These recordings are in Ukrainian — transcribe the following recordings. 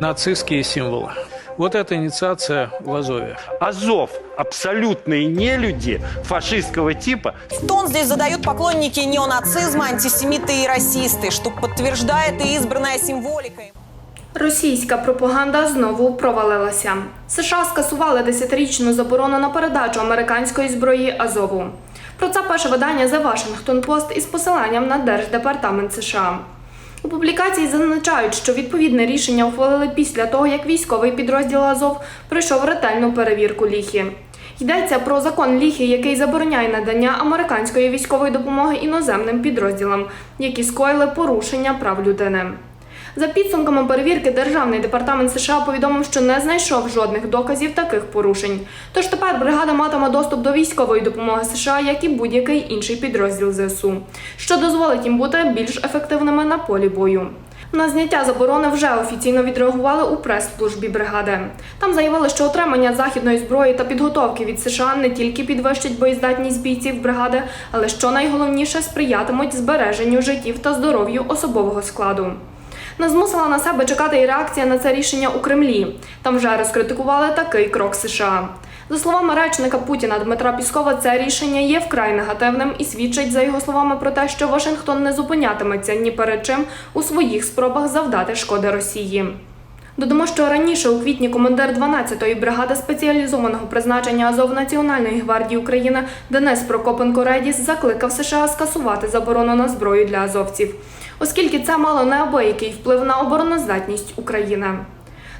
Нацистские символы. Вот это инициация в Азове. Азов – абсолютные нелюди фашистского типа. Тон здесь задают поклонники неонацизма, антисемиты и расисты, что подтверждает и избранная символика. Російська пропаганда знову провалилася. США скасували десятирічну заборону на передачу американської зброї Азову. Про це пише видання The Washington Post із посиланням на Держдепартамент США. У публікації зазначають, що відповідне рішення ухвалили після того, як військовий підрозділ Азов пройшов ретельну перевірку ліхи. Йдеться про закон ліхи, який забороняє надання американської військової допомоги іноземним підрозділам, які скоїли порушення прав людини. За підсумками перевірки, Державний департамент США повідомив, що не знайшов жодних доказів таких порушень. Тож тепер бригада матиме доступ до військової допомоги США, як і будь-який інший підрозділ ЗСУ, що дозволить їм бути більш ефективними на полі бою. На зняття заборони вже офіційно відреагували у прес-службі бригади. Там заявили, що отримання західної зброї та підготовки від США не тільки підвищить боєздатність бійців бригади, але що найголовніше сприятимуть збереженню життів та здоров'ю особового складу. Не змусила на себе чекати і реакція на це рішення у Кремлі. Там вже розкритикували такий крок США. За словами речника Путіна Дмитра Піскова, це рішення є вкрай негативним і свідчить, за його словами, про те, що Вашингтон не зупинятиметься ні перед чим у своїх спробах завдати шкоди Росії. Додамо, що раніше у квітні командир 12-ї бригади спеціалізованого призначення Азов Національної гвардії України Денис Прокопенко Редіс закликав США скасувати заборону на зброю для азовців, оскільки це мало неабиякий вплив на обороноздатність України.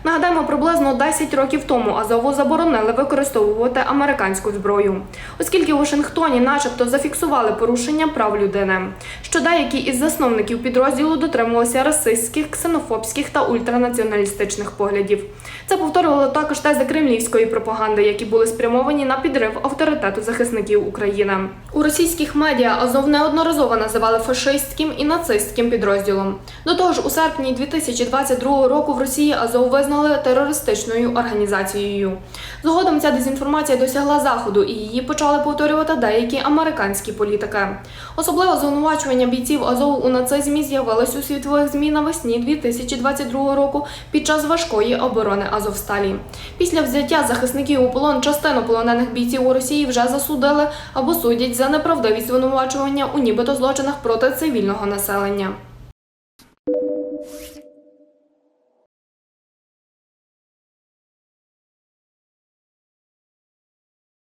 Нагадаємо, приблизно 10 років тому Азову заборонили використовувати американську зброю, оскільки у Вашингтоні, начебто, зафіксували порушення прав людини. Що деякі із засновників підрозділу дотримувалися расистських, ксенофобських та ультранаціоналістичних поглядів. Це повторювало також тези кремлівської пропаганди, які були спрямовані на підрив авторитету захисників України. У російських медіа Азов неодноразово називали фашистським і нацистським підрозділом. До того ж, у серпні 2022 року в Росії Азов визнали терористичною організацією. Згодом ця дезінформація досягла заходу, і її почали повторювати деякі американські політики. Особливо звинувачування бійців Азову у нацизмі з'явилось у світових ЗМІ навесні 2022 року під час важкої оборони Азовсталі. Після взяття захисників у полон частину полонених бійців у Росії вже засудили або судять за неправдиві звинувачування у нібито злочинах проти цивільного населення.